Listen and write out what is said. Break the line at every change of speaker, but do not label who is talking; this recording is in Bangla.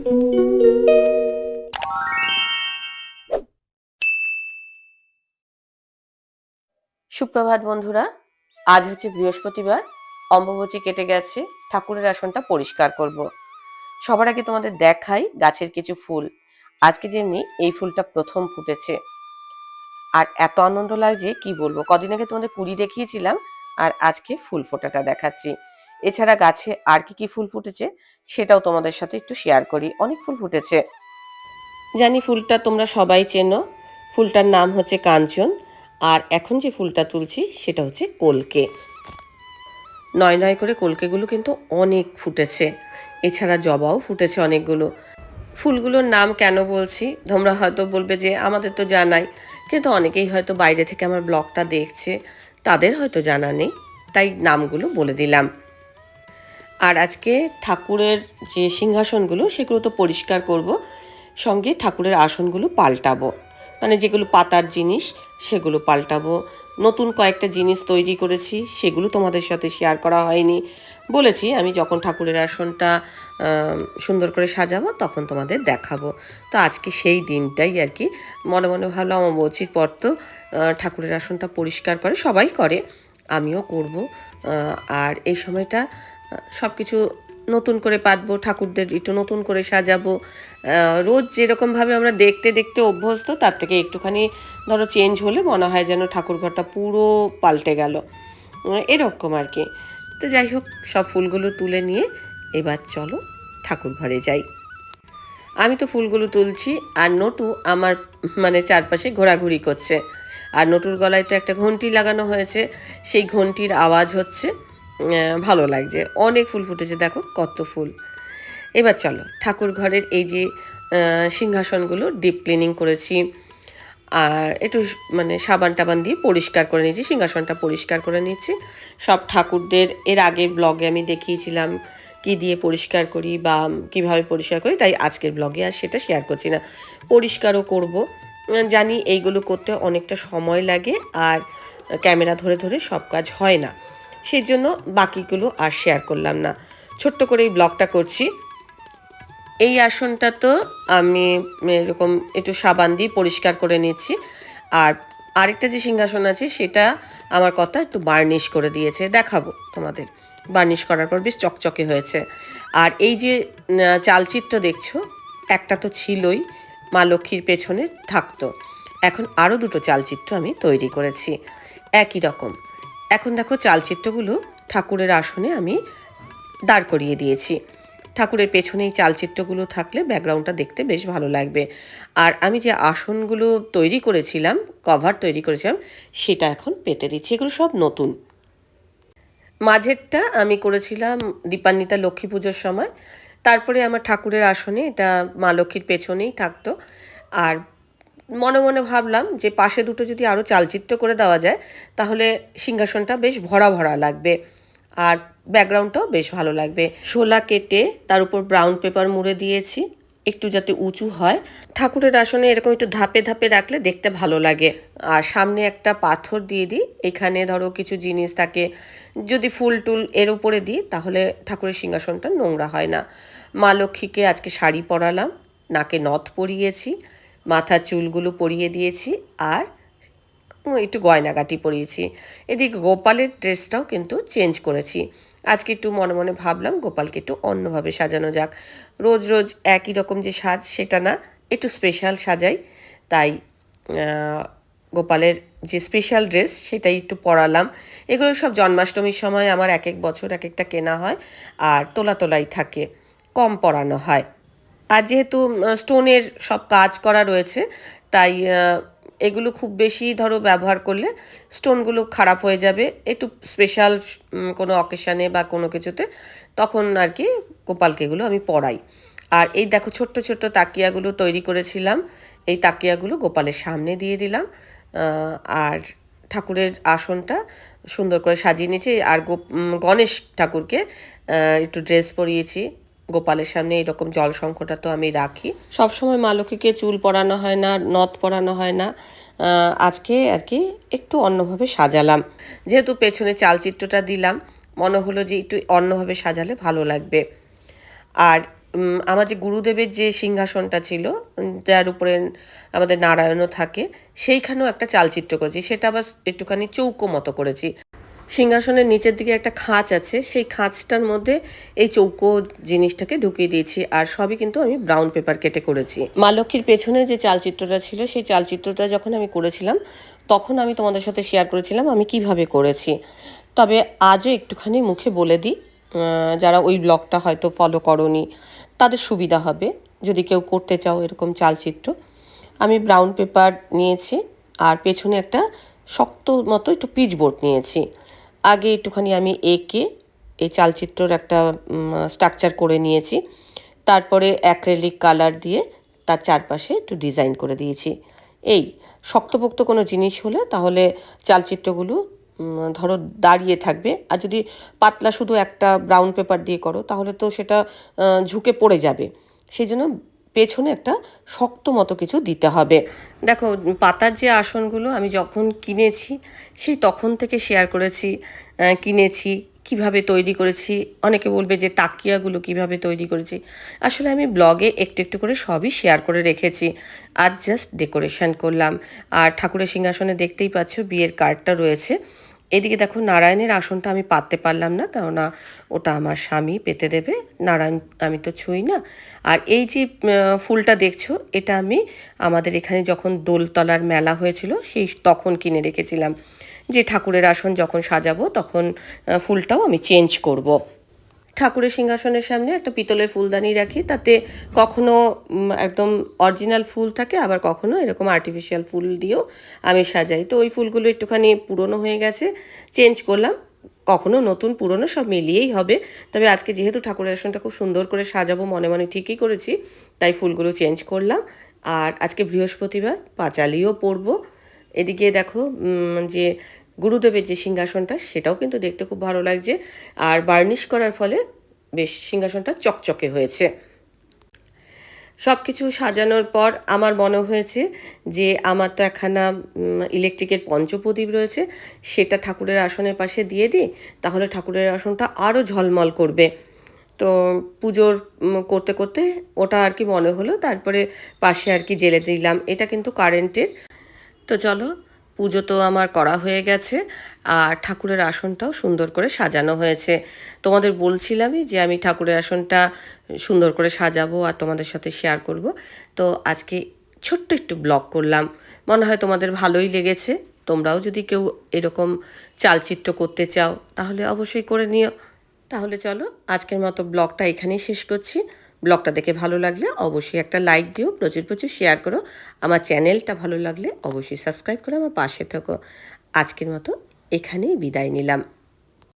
সুপ্রভাত বন্ধুরা, আজ হচ্ছে বৃহস্পতিবার, অম্বুবচী কেটে গেছে, ঠাকুরের আসনটা পরিষ্কার করব। সবার আগে তোমাদের দেখাই গাছের কিছু ফুল। আজকে যেমনি এই ফুলটা প্রথম ফুটেছে। আর এত আনন্দ লাগছে, কি বলব? কদিন আগে তোমাদের কুড়ি দেখিয়েছিলাম, আর আজকে ফুল ফোটাটা দেখাচ্ছি। এছাড়া গাছে আর কি কি ফুল ফুটেছে সেটাও তোমাদের সাথে একটু শেয়ার করি। অনেক ফুল ফুটেছে। জানি ফুলটা তোমরা সবাই চেনো। ফুলটার নাম হচ্ছে কাঞ্চন। আর এখন যে ফুলটা তুলছি সেটা হচ্ছে কলকে। নয় নয় করে কলকেগুলো কিন্তু অনেক ফুটেছে। এছাড়া জবাও ফুটেছে অনেকগুলো। ফুলগুলোর নাম কেন বলছি? তোমরা হয়তো বলবে যে আমাদের তো জানাই। কিন্তু অনেকেই হয়তো বাইরে থেকে আমার ব্লগটা দেখছে। তাদের হয়তো জানা নেই। তাই নামগুলো বলে দিলাম। আর আজকে ঠাকুরের যে সিংহাসনগুলো, সেগুলো তো পরিষ্কার করব। সঙ্গে ঠাকুরের আসনগুলো পাল্টাবো। মানে যেগুলো পাতার জিনিস, সেগুলো পাল্টাবো। নতুন কয়েকটা জিনিস তৈরি করেছি, সেগুলো তোমাদের সাথে শেয়ার করা হয়নি। বলেছি, আমি যখন ঠাকুরের আসনটা সুন্দর করে সাজাবো, তখন তোমাদের দেখাবো। তো আজকে সেই দিনটাই আর কি। মনে মনে ভাবলাম আমার বৌচির পর তো ঠাকুরের আসনটা পরিষ্কার করে সবাই করে, আমিও করব। আর এই সময়টা সব কিছু নতুন করে পাতবো, ঠাকুরদের একটু নতুন করে সাজাবো। রোজ যেরকমভাবে আমরা দেখতে দেখতে অভ্যস্ত, তার থেকে একটুখানি ধরো চেঞ্জ হলে মনে হয় যেন ঠাকুরঘরটা পুরো পাল্টে গেল। এরকম আর কি। তো যাই হোক, সব ফুলগুলো তুলে নিয়ে এবার চলো ঠাকুর ঘরে যাই। আমি তো ফুলগুলো তুলছি, আর নটু আমার মানে চারপাশে ঘোরাঘুরি করছে। আর নটুর গলায় তো একটা ঘন্টি লাগানো হয়েছে, সেই ঘন্টির আওয়াজ হচ্ছে। ভালো লাগছে। অনেক ফুল ফুটেছে, দেখো কত ফুল। এবার চলো ঠাকুর ঘরের এই যে সিংহাসনগুলো ডিপ ক্লিনিং করেছি। আর একটু মানে সাবান টাবান দিয়ে পরিষ্কার করে নিয়েছি, সিংহাসনটা পরিষ্কার করে নিয়েছি। সব ঠাকুরদের, এর আগের ব্লগে আমি দেখিয়েছিলাম কি দিয়ে পরিষ্কার করি বা কীভাবে পরিষ্কার করি, তাই আজকের ব্লগে আর সেটা শেয়ার করছি না। পরিষ্কারও করব। জানি এইগুলো করতে অনেকটা সময় লাগে আর ক্যামেরা ধরে ধরে সব কাজ হয় না। সেই জন্য বাকিগুলো আর শেয়ার করলাম না। ছোট্ট করে এই ব্লগটা করছি। এই আসনটা তো আমি এরকম একটু সাবান দিয়ে পরিষ্কার করে নিচ্ছি আর আরেকটা যে সিংহাসন আছে, সেটা আমার কথা একটু বার্নিশ করে দিয়েছে। দেখাবো তোমাদের। বার্নিশ করার পর বেশ চকচকে হয়েছে। আর এই যে চালচিত্র দেখছ, একটা তো ছিলই, মা লক্ষ্মীর পেছনে থাকতো। এখন আরও দুটো চালচিত্র আমি তৈরি করেছি। একই রকম। এখন দেখো চালচিত্রগুলো ঠাকুরের আসনে আমি দাঁড় করিয়ে দিয়েছি। ঠাকুরের পেছনে এই চালচিত্রগুলো থাকলে ব্যাকগ্রাউন্ডটা দেখতে বেশ ভালো লাগবে। আর আমি যে আসনগুলো তৈরি করেছিলাম, কভার তৈরি করেছিলাম, সেটা এখন পেতে দিচ্ছি। এগুলো সব নতুন। মাঝেরটা আমি করেছিলাম দীপান্বিতা লক্ষ্মী পুজোর সময়। তারপরে আমার ঠাকুরের আসনে এটা মা লক্ষ্মীর পেছনেই থাকতো। আর মনে মনে ভাবলাম যে পাশে দুটো যদি আরও চালচিত্র করে দেওয়া যায়, তাহলে সিংহাসনটা বেশ ভরা ভরা লাগবে আর ব্যাকগ্রাউন্ডটাও বেশ ভালো লাগবে। শোলা কেটে তার উপর ব্রাউন পেপার মুড়ে দিয়েছি, একটু যাতে উঁচু হয়। ঠাকুরের আসনে এরকম একটু ধাপে ধাপে রাখলে দেখতে ভালো লাগে। আর সামনে একটা পাথর দিয়ে দিই, এখানে ধরো কিছু জিনিস থাকে, যদি ফুল টুল এর উপরে দিই, তাহলে ঠাকুরের সিংহাসনটা নোংরা হয় না। মা লক্ষ্মীকে আজকে শাড়ি পরালাম, নাকে নথ পরিয়েছি মাথার চুলগুলো পরিয়ে দিয়েছি আর একটু গয়নাগাটি পরিয়েছি। এদিকে গোপালের ড্রেসটাও কিন্তু চেঞ্জ করেছি। আজকে একটু মনে মনে ভাবলাম গোপালকে একটু অন্যভাবে সাজানো যাক। রোজ রোজ একই রকম যে সাজ, সেটা না, একটু স্পেশাল সাজাই। তাই গোপালের যে স্পেশাল ড্রেস সেটাই একটু পরালাম। এগুলো সব জন্মাষ্টমীর সময় আমার এক এক বছর এক একটা কেনা হয় আর তোলা তোলাই থাকে, কম পরানো হয়। আর যেহেতু স্টোনের সব কাজ করা রয়েছে, তাই এগুলো খুব বেশি ধরো ব্যবহার করলে স্টোনগুলো খারাপ হয়ে যাবে। একটু স্পেশাল কোনো অকেশানে বা কোনো কিছুতে তখন আর কি গোপালকে এগুলো আমি পরাই আর এই দেখো ছোট্ট ছোট্ট তাকিয়াগুলো তৈরি করেছিলাম, এই তাকিয়াগুলো গোপালের সামনে দিয়ে দিলাম আর ঠাকুরের আসনটা সুন্দর করে সাজিয়ে নিয়েছি। আর গণেশ ঠাকুরকে একটু ড্রেস পরিয়েছি। গোপালের সামনে এরকম জল সংকটটা তো আমি রাখি। সবসময় মা লক্ষ্মীকে চুল পরানো হয় না, নথ পরানো হয় না। আজকে আর কি একটু অন্যভাবে সাজালাম। যেহেতু পেছনে চালচিত্রটা দিলাম, মনে হলো যে একটু অন্যভাবে সাজালে ভালো লাগবে। আর আমার যে গুরুদেবের যে সিংহাসনটা ছিল যার উপরে আমাদের নারায়ণও থাকে, সেইখানেও একটা চালচিত্র করেছি। সেটা আবার একটুখানি চৌকো মতো করেছি। সিংহাসনের নিচের দিকে একটা খাঁচ আছে। সেই খাঁচটার মধ্যে এই চৌকো জিনিসটাকে ঢুকিয়ে দিয়েছি আর সবই কিন্তু আমি ব্রাউন পেপার কেটে করেছি। মা লক্ষ্মীর পেছনে যে চালচিত্রটা ছিল, সেই চালচিত্রটা যখন আমি করেছিলাম, তখন আমি তোমাদের সাথে শেয়ার করেছিলাম আমি কীভাবে করেছি। তবে আজও একটুখানি মুখে বলে দিই যারা ওই ব্লগটা হয়তো ফলো করনি, তাদের সুবিধা হবে। যদি কেউ করতে চাও এরকম চালচিত্র, আমি ব্রাউন পেপার নিয়েছি আর পেছনে একটা শক্ত মতো একটু পিচবোর্ড নিয়েছি। আগে একটুখানি আমি এঁকে এই চালচিত্রর একটা স্ট্রাকচার করে নিয়েছি। তারপরে অ্যাক্রেলিক কালার দিয়ে তার চারপাশে একটু ডিজাইন করে দিয়েছি। এই শক্তপোক্ত কোনো জিনিস হলে তাহলে চালচিত্রগুলো ধরো দাঁড়িয়ে থাকবে। আর যদি পাতলা শুধু একটা ব্রাউন পেপার দিয়ে করো, তাহলে তো সেটা ঝুঁকে পড়ে যাবে। সেই জন্য পেছনে একটা শক্ত মতো কিছু দিতে হবে। দেখো, পাতার যে আসনগুলো আমি যখন কিনেছি, সেই তখন থেকে শেয়ার করেছি কিনেছি, কীভাবে তৈরি করেছি। অনেকে বলবে যে তাকিয়াগুলো কীভাবে তৈরি করেছি। আসলে আমি ব্লগে একটু একটু করে সবই শেয়ার করে রেখেছি। আর জাস্ট ডেকোরেশন করলাম। আর ঠাকুরের সিংহাসনে দেখতেই পাচ্ছ বিয়ের কার্ডটা রয়েছে। এদিকে দেখো নারায়ণের আসনটা আমি পাততে পারলাম না, কেননা ওটা আমার স্বামী পেতে দেবে। নারায়ণ, আমি তো ছুঁই না। আর এই যে ফুলটা দেখছ, এটা আমি আমাদের এখানে যখন দোলতলার মেলা হয়েছিল, সেই তখন কিনে রেখেছিলাম। যে ঠাকুরের আসন যখন সাজাবো, তখন ফুলটাও আমি চেঞ্জ করব। ঠাকুরের সিংহাসনের সামনে একটা পিতলের ফুলদানি রাখি, তাতে কখনো একদম অরিজিনাল ফুল থাকে, আবার কখনো এরকম আর্টিফিশিয়াল ফুল দিয়েও আমি সাজাই। তো ওই ফুলগুলো একটুখানি পুরনো হয়ে গেছে চেঞ্জ করলাম। কখনো নতুন, পুরনো সব মিলিয়েই হবে। তবে আজকে যেহেতু ঠাকুরের আসনটা খুব সুন্দর করে সাজাবো, মনে মনে ঠিকই করেছি, তাই ফুলগুলো চেঞ্জ করলাম। আর আজকে বৃহস্পতিবার, পাঁচালিও পরবো। এদিকে দেখো যে গুরুদেবের যে সিংহাসনটা, সেটাও কিন্তু দেখতে খুব ভালো লাগছে। আর বার্নিশ করার ফলে বেশ সিংহাসনটা চকচকে হয়েছে। সব কিছু সাজানোর পর আমার মনে হয়েছে যে, আমার তো একখানা ইলেকট্রিকের পঞ্চপ্রদীপ রয়েছে, সেটা ঠাকুরের আসনের পাশে দিয়ে দিই, তাহলে ঠাকুরের আসনটা আরও ঝলমল করবে। তো পুজোর করতে করতে ওটা আর কি মনে হলো, তারপরে পাশে আর কি জেলে দিলাম। এটা কিন্তু কারেন্টের তো চলো পুজো তো আমার করা হয়ে গেছে, আর ঠাকুরের আসনটাও সুন্দর করে সাজানো হয়েছে। তোমাদের বলছিলামই যে আমি ঠাকুরের আসনটা সুন্দর করে সাজাবো আর তোমাদের সাথে শেয়ার করব। তো আজকে ছোট্ট একটু ব্লগ করলাম। মনে হয় তোমাদের ভালোই লেগেছে। তোমরাও যদি কেউ এরকম চালচিত্র করতে চাও, তাহলে অবশ্যই করে নিও। তাহলে চলো আজকের মতো ব্লগটা এখানেই শেষ করছি। ব্লগটা দেখে ভালো লাগলে অবশ্যই একটা লাইক দিও, প্রচুর প্রচুর শেয়ার করো। আমার চ্যানেলটা ভালো লাগলে অবশ্যই সাবস্ক্রাইব করে আমার পাশে থেকো। আজকের মতো এখানেই বিদায় নিলাম।